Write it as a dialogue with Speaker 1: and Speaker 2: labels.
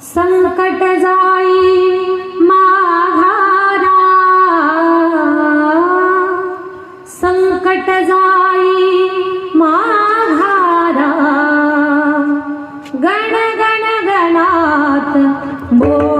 Speaker 1: संकट जाई माघारा संकट जाई माघारा गण गण गणात बोल